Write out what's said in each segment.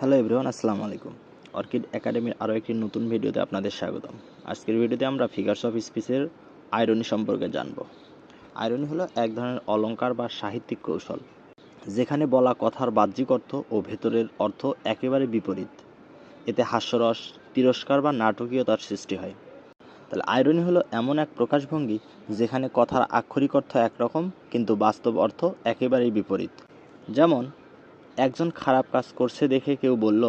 Hello everyone, আসসালামু আলাইকুম। Orchid একাডেমির আরও একটি নতুন ভিডিওতে আপনাদের স্বাগতম। আজকের ভিডিওতে আমরা ফিগার্স অফ স্পিচের আয়রনি সম্পর্কে জানব। আয়রনি হলো এক ধরনের অলংকার বা সাহিত্যিক কৌশল, যেখানে বলা কথার বাহ্যিক অর্থ ও ভেতরের অর্থ একেবারে বিপরীত। এতে হাস্যরস, তিরস্কার বা নাটকীয়তার সৃষ্টি হয়। তাহলে আয়রনি হলো এমন এক প্রকাশভঙ্গি যেখানে কথার আক্ষরিক অর্থ একরকম, কিন্তু বাস্তব অর্থ একেবারেই বিপরীত। যেমন একজন খারাপ কাজ করছে দেখে কেউ বলল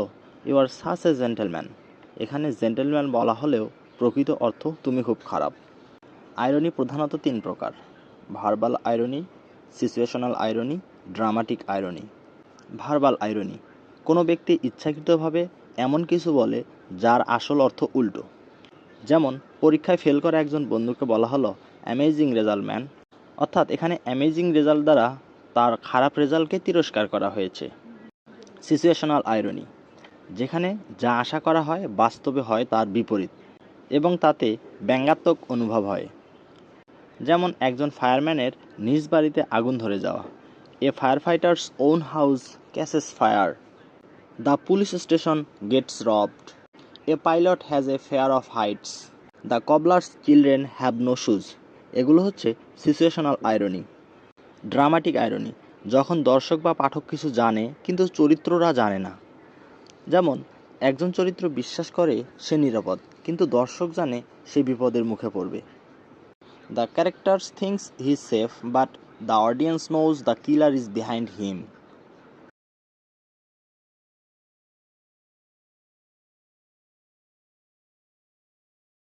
you are such a gentleman এখানে জেন্টেলম্যান বলা হলেও প্রকৃত অর্থ তুমি খুব খারাপ। আয়রনি প্রধানত তিন প্রকার। Verbal irony situational irony dramatic irony verbal irony কোনো ব্যক্তি ইচ্ছাকৃতভাবে এমন কিছু বলে যার আসল অর্থ উল্টো। যেমন, পরীক্ষায় ফেল করা একজন বন্ধুকে বলা হলো অ্যামেজিং রেজাল্ট ম্যান অর্থাৎ এখানে অ্যামেজিং রেজাল্ট দ্বারা তার খারাপ রেজাল্টকে তিরস্কার করা হয়েছে। সিচুয়েশনাল আয়রনি যেখানে যা আশা করা হয় বাস্তবে হয় তার বিপরীত এবং তাতে ব্যঙ্গাত্মক অনুভব হয়। যেমন একজন ফায়ারম্যানের নিজ বাড়িতে আগুন ধরে যাওয়া, a firefighter's own house catches fire, the police station gets robbed a pilot has a fear of heights, the cobbler's children have no shoes. এগুলো হচ্ছে সিচুয়েশনাল আয়রনি ড্রামাটিক আয়রনি যখন দর্শক বা পাঠক কিছু জানে, কিন্তু চরিত্ররা জানে না। যেমন, একজন চরিত্র বিশ্বাস করে, সে নিরাপদ, কিন্তু দর্শক জানে, সে বিপদের মুখে পড়বে। The characters thinks he safe but the audience knows the killer is behind him